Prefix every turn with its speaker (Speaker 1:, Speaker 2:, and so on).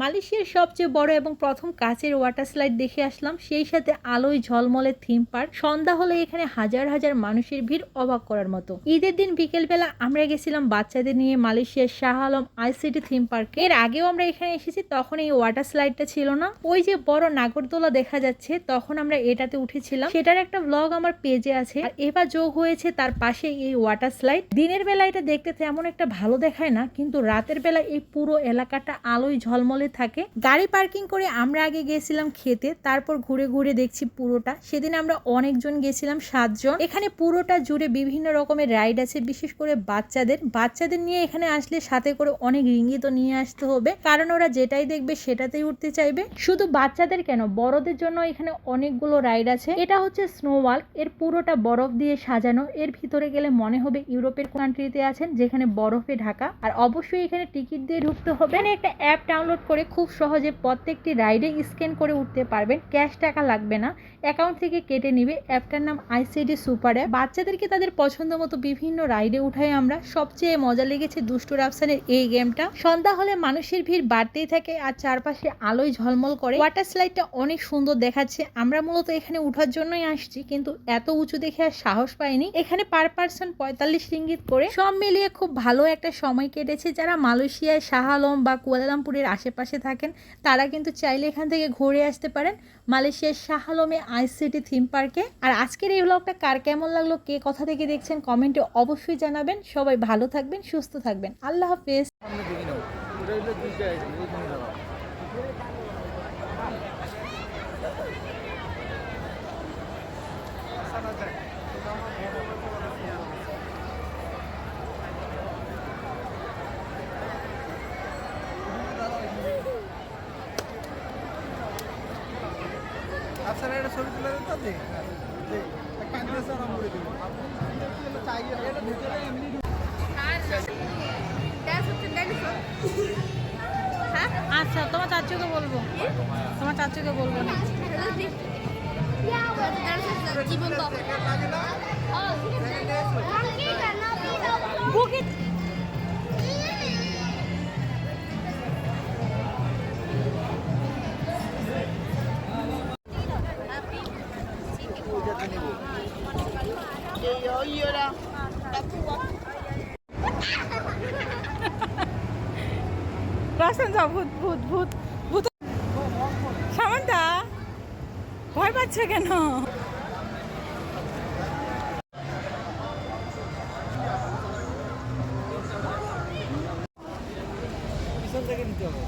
Speaker 1: মালয়েশিয়ার সবচেয়ে বড় এবং প্রথম কাচের ওয়াটার স্লাইড দেখে আসলাম। সেই সাথে আলোয় ঝলমলে থিম পার্ক সন্ধ্যা হলে এখানে হাজার হাজার মানুষের ভিড় অবাক করার মতো। ঈদের দিন বিকেলবেলা আমরা গেছিলাম বাচ্চাদের নিয়ে মালয়েশিয়ার শাহ আলম আইসিটি থিম পার্কের আগেও আমরা এখানে এসেছি, তখন এই ওয়াটার স্লাইডটা ছিল না। ওই যে বড় নাগরদোলা দেখা যাচ্ছে, তখন আমরা এটাতে উঠেছিলাম। সেটার একটা ব্লগ আমার পেজে আছে। আর এবার যোগ হয়েছে তার পাশে এই ওয়াটার স্লাইড দিনের বেলা এটা দেখতে তেমন একটা ভালো দেখায় না, কিন্তু রাতের বেলা এই পুরো এলাকাটা আলোয় ঝলমলে থাকে। গাড়ি পার্কিং করে আমরা আগে গেছিলাম খেতে, তারপর ঘুরে ঘুরে দেখছি পুরোটা। সেদিন আমরা অনেকজন গেছিলাম, সাতজন। এখানে পুরোটা জুড়ে বিভিন্ন রকমের রাইড আছে, বিশেষ করে বাচ্চাদের। বাচ্চাদের নিয়ে এখানে আসলে সাথে করে অনেক রিঙ্গিত নিয়ে আসতে হবে। কারণ ওরা যেটাই দেখবে সেটাতেই উঠতে চাইবে। শুধু বাচ্চাদের কেন? বড়দের জন্য এখানে অনেকগুলো রাইড আছে। এটা হচ্ছে স্নো ওয়ার্ল্ড এর পুরোটা বরফ দিয়ে সাজানো। এর ভিতরে গেলে মনে হবে ইউরোপের কান্ট্রিতে আছেন, যেখানে বরফে ঢাকা। আর অবশ্যই এখানে টিকিট দিয়ে ঢুকতে হবে। একটা অ্যাপ ডাউনলোড করে খুব সহজে প্রত্যেকটি রাইডে স্ক্যান করে উঠতে পারবেন। ক্যাশ টাকা লাগবে না। অ্যাকাউন্ট থেকে কেটে নিবে। অ্যাপটার নাম আইসিডি সুপার অ্যাপ। বাচ্চাদেরকে তাদের পছন্দ মতো বিভিন্ন রাইডে উঠাই আমরা। সবচেয়ে মজা লেগেছে দুষ্টু রাফসানের এই গেমটা। সন্ধ্যা হলে মানুষের ভিড় বাড়তেই থাকে আর চারপাশে আলোয় ঝলমল করে। ওয়াটার স্লাইডটা অনেক সুন্দর দেখাচ্ছে। আমরা মূলত এখানে উঠার জন্যই আসছি, কিন্তু এত উঁচু দেখে আর সাহস পাইনি। এখানে পার পার্সন পঁয়তাল্লিশ রিঙ্গিত করে। সব মিলিয়ে খুব ভালো একটা সময় কেটেছে। যারা মালয়েশিয়ায় শাহ আলম বা কুয়ালালামপুরের আশেপাশে থাকেন, তারা কিন্তু চাইলে এখান থেকে ঘুরে আসতে পারেন মালয়েশিয়ার শাহ আলমে আইসিটি থিম পার্কে। আর আজকের এই ব্লগটা কার কেমন লাগল, কে কথা থেকে দেখছেন কমেন্টে অবশ্যই জানাবেন। সবাই ভালো থাকবেন, সুস্থ থাকবেন। আল্লাহ হাফেজ।
Speaker 2: সামনে দেখি আপনারা একটা ছবি তুলে দেন তো? দে দে কান্না সারা মুড়ে দিন আপনি চাই এটা ভিতরে এমনি
Speaker 1: আচ্ছা তোমার চাচুকে বলব। তোমার চাচুকে বলব না।
Speaker 3: জীবন
Speaker 1: রাসেন যা ভূত ভূত ভূত ভূত। সামন্তা ভয় পাচ্ছে কেন? থেকে নিতে হবে।